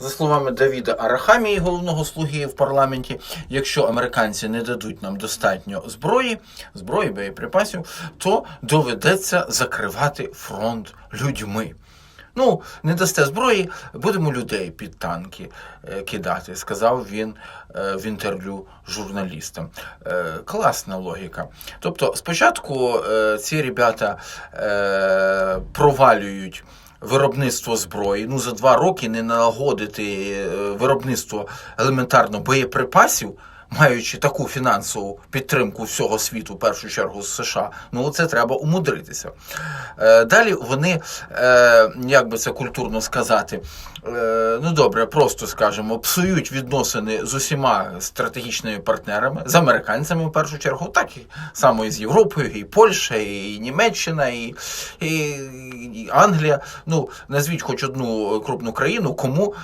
За словами Давіда Арахамії, головного слуги в парламенті, якщо американці не дадуть нам достатньо зброї, зброї, боєприпасів, то доведеться закривати фронт людьми. Ну, не дасте зброї, будемо людей під танки е, кидати, сказав він е, в інтерв'ю журналістам. Е, класна логіка. Тобто, спочатку ці ребята провалюють. Виробництво зброї, ну за два роки не налагодити е, виробництво елементарно боєприпасів, маючи таку фінансову підтримку всього світу, в першу чергу з США, ну це треба умудритися. Е, Далі вони, е, як би це культурно сказати, е, ну добре, просто скажемо, псують відносини з усіма стратегічними партнерами, з американцями в першу чергу, так і само і з Європою, і Польща, і Німеччина, і, і, і Англія. Ну, назвіть хоч одну крупну країну, кому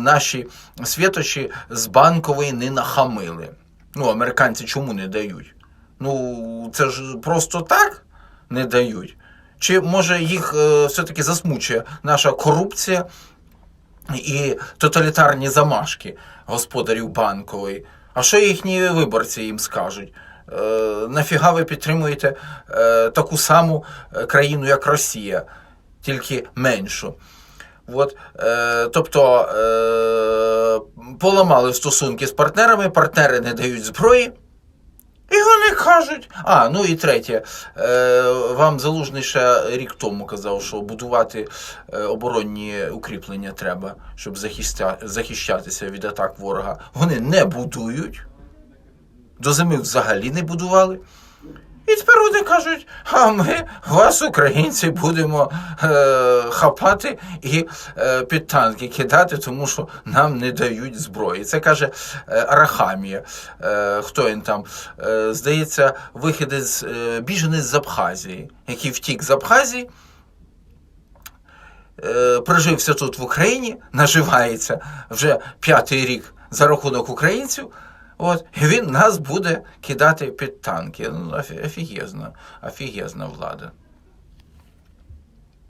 наші світочі з банкової не нахамили. Ну, американці чому не дають? Ну, це ж просто так не дають. Чи може їх е, все-таки засмучує наша корупція і тоталітарні замашки господарів банкової? А що їхні виборці їм скажуть? Е, нафіга ви підтримуєте е, таку саму е, країну, як Росія, тільки меншу? От, е, тобто е, поламали стосунки з партнерами, партнери не дають зброї. І вони кажуть. А, ну і третє. Е, вам залужний ще рік тому казав, що будувати е, оборонні укріплення треба, щоб захищатися від атак ворога. Вони не будують. До зими взагалі не будували. І тепер вони кажуть, а ми вас, українці, будемо е, хапати і е, під танки кидати, тому що нам не дають зброї. Це каже е, Арахамія. Е, хто він там? Е, здається, вихідець, е, біженець з Абхазії, який втік з Абхазії. Е, прожився тут в Україні, наживається вже п'ятий рік за рахунок українців. От, і він нас буде кидати під танки. Ну, офі- офігезна, офігезна влада.